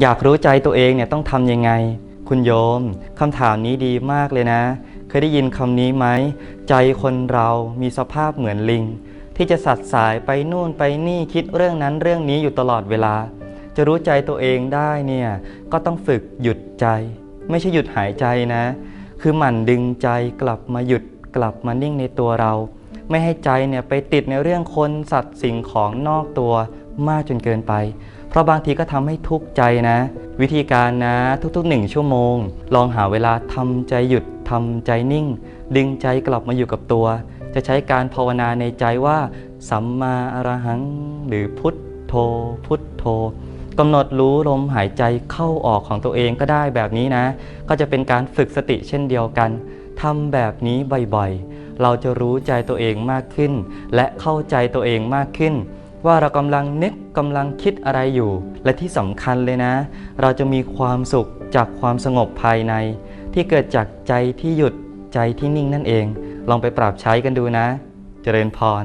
อยากรู้ใจตัวเองเนี่ยต้องทำยังไง คุณโยมคำถามนี้ดีมากเลยนะ เคยได้ยินคำนี้ไหม ใจคนเรามีสภาพเหมือนลิง ที่จะสัดสายไปนู่นไปนี่คิดเรื่องนั้นเรื่องนี้อยู่ตลอดเวลา จะรู้ใจตัวเองได้เนี่ยก็ต้องฝึกหยุดใจ ไม่ใช่หยุดหายใจนะ คือหมั่นดึงใจกลับมาหยุดกลับมานิ่งในตัวเรา ไม่ให้ใจเนี่ยไปติดในเรื่องคนสัตว์สิ่งของนอกตัว มากจนเกินไป เพราะบางทีก็ทำให้ทุกข์ใจนะ วิธีการนะทุกๆหนึ่งชั่วโมง ลองหาเวลาทำใจหยุดทำใจนิ่ง ดึงใจกลับมาอยู่กับตัว จะใช้การภาวนาในใจว่าสัมมาอรหัง หรือพุทโธ พุทโธกำหนดรู้ลมหายใจเข้าออกของตัวเองก็ได้แบบนี้นะ ก็จะเป็นการฝึกสติเช่นเดียวกันทำแบบนี้บ่อยๆ เราจะรู้ใจตัวเองมากขึ้น และเข้าใจตัวเองมากขึ้น ว่าเรากำลังนึกกำลังคิดอะไรอยู่ และที่สำคัญเลยนะ เราจะมีความสุขจากความสงบภายใน ที่เกิดจากใจที่หยุดใจที่นิ่งนั่นเอง ลองไปปรับใช้กันดูนะ เจริญพร